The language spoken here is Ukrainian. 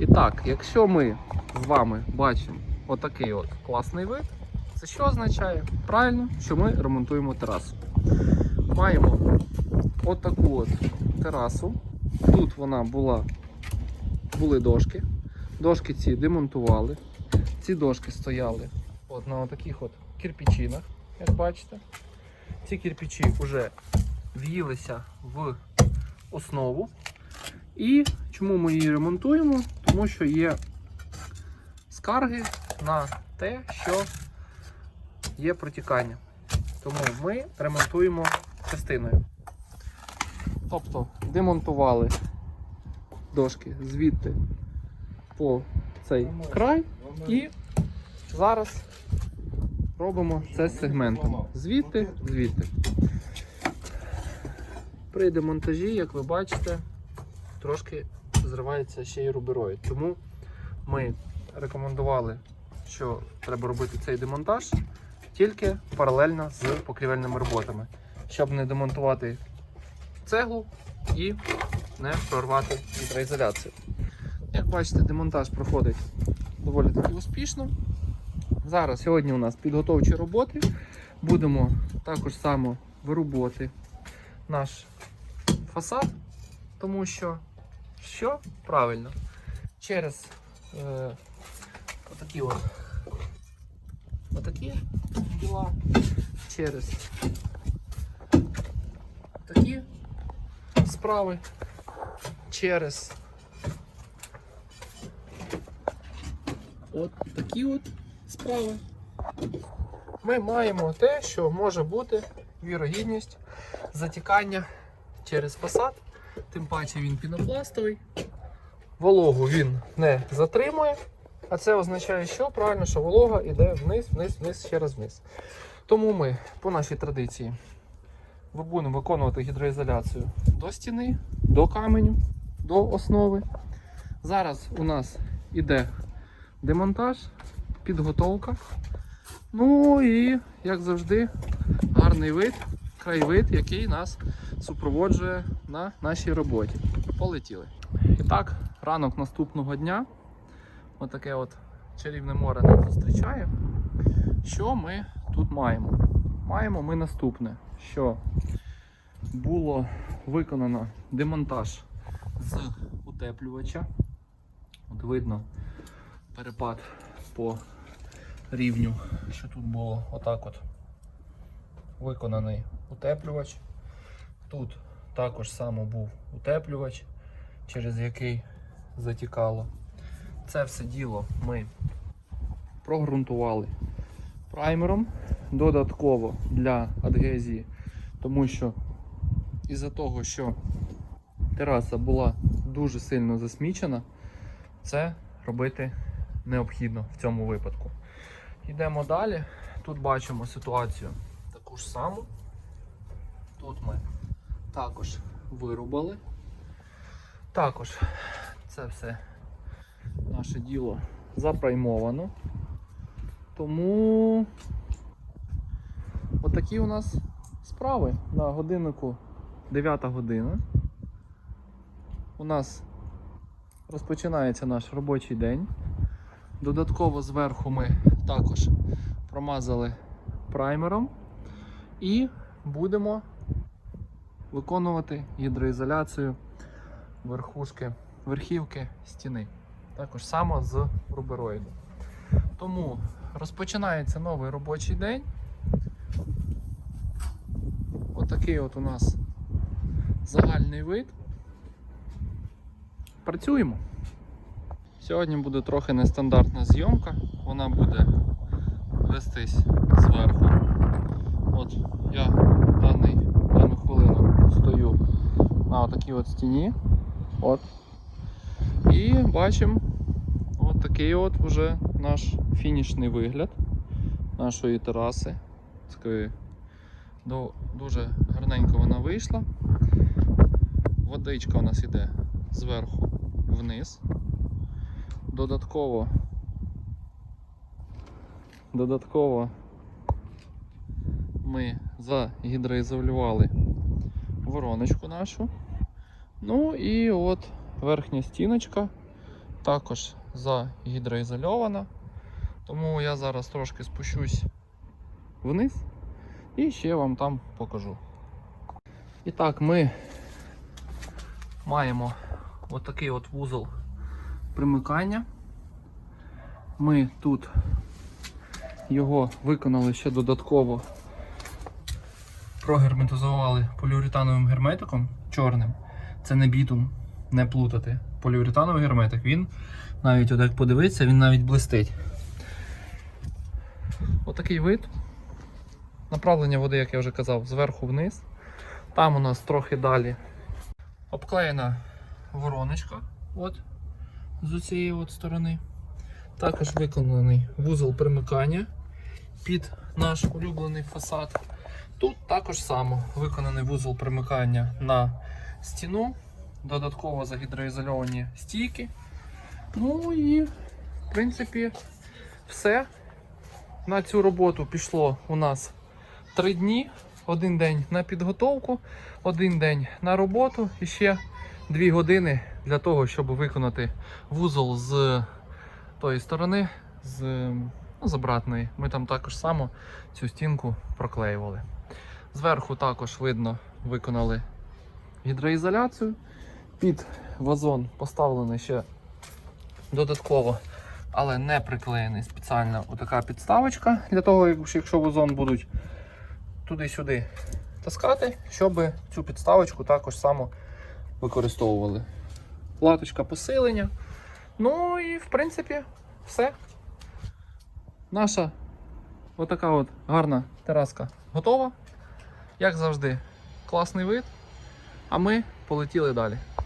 І так, якщо ми з вами бачимо отакий от класний вид, це що означає? Правильно, що ми ремонтуємо терасу. Маємо отаку от терасу. Тут вона була, були дошки. Дошки ці демонтували. Ці дошки стояли от на таких от кирпичинах, як бачите. Ці кирпичі вже в'їлися в основу. І чому ми її ремонтуємо? Тому що є скарги на те, що є протікання. Тому ми ремонтуємо частиною. Тобто демонтували дошки звідти по цей край і зараз робимо це сегментом. Звідти, звідти. При демонтажі, як ви бачите, трошки зривається ще й рубероїд. Тому ми рекомендували, що треба робити цей демонтаж тільки паралельно з покрівельними роботами, щоб не демонтувати цеглу і не прорвати гідроізоляцію. Як бачите, демонтаж проходить доволі таки успішно. Зараз сьогодні у нас підготовчі роботи. Будемо також само вирубувати наш фасад, тому що що? Правильно. Через е, отакі от. Отакі діла, через такі справи, через от такі от справи. Ми маємо те, що може бути вірогідність затікання через фасад, тим паче він пінопластовий. Вологу він не затримує, а це означає, що правильно, що волога йде вниз, вниз, вниз, ще раз вниз. Тому ми по нашій традиції будемо виконувати гідроізоляцію до стіни, до каменю, до основи. Зараз у нас іде демонтаж, підготовка. Ну і, як завжди, гарний вид, краєвид, який нас супроводжує на нашій роботі. Полетіли. І так, ранок наступного дня. Отаке от чарівне море нас зустрічає. Що ми тут маємо? Маємо ми наступне, що було виконано демонтаж з утеплювача. От видно перепад по рівню, що тут було отак от виконаний утеплювач. Тут також само був утеплювач, через який затікало. Це все діло ми прогрунтували праймером додатково для адгезії, тому що із-за того, що тераса була дуже сильно засмічена, це робити необхідно в цьому випадку. Йдемо далі. Тут бачимо ситуацію таку ж саму. Тут ми також вирубали. Також це все наше діло запраймовано. Тому отакі у нас справи на годиннику 9 година. У нас розпочинається наш робочий день. Додатково зверху ми також промазали праймером і будемо виконувати гідроізоляцію верхушки, верхівки стіни. Також само з рубероїду. Тому розпочинається новий робочий день. Отакий от у нас загальний вид. Працюємо. Сьогодні буде трохи нестандартна зйомка, вона буде вестись зверху. От я даний, дану хвилину стою на такій от стіні. От. І бачимо от такий от уже наш фінішний вигляд нашої тераси. Такої дуже гарненько вона вийшла. Водичка у нас йде зверху вниз. Додатково додатково ми загідроізолювали вороночку нашу. Ну і от верхня стіночка, також загідроізольована. Тому я зараз трошки спущусь вниз і ще вам там покажу. І так, ми маємо отакий от вузол примикання. Ми тут його виконали ще додатково. Прогерметизували поліуретановим герметиком чорним. Це не бітум, не плутати. Поліуретановий герметик. Він навіть, от як подивитися, він навіть блистить. Отакий вид. Направлення води, як я вже казав, зверху вниз. Там у нас трохи далі обклеєна вороночка. От, з цієї от сторони. Також виконаний вузол примикання під наш улюблений фасад. Тут також само виконаний вузол примикання на стіну, додатково загідроізольовані стійки. Ну і, в принципі, все. На цю роботу пішло у нас 3 дні. Один день на підготовку, один день на роботу і ще 2 години для того, щоб виконати вузол з тої сторони, з, ну, з обратної. Ми там також само цю стінку проклеювали. Зверху також видно, виконали гідроізоляцію. Під вазон поставлений ще додатково, але не приклеєний спеціально отака підставочка для того, якщо вазон будуть туди-сюди таскати, щоб цю підставочку також само використовували. Латочка посилення. Ну і в принципі все. Наша отака от гарна тераска готова. Як завжди, класний вид. А ми полетіли далі.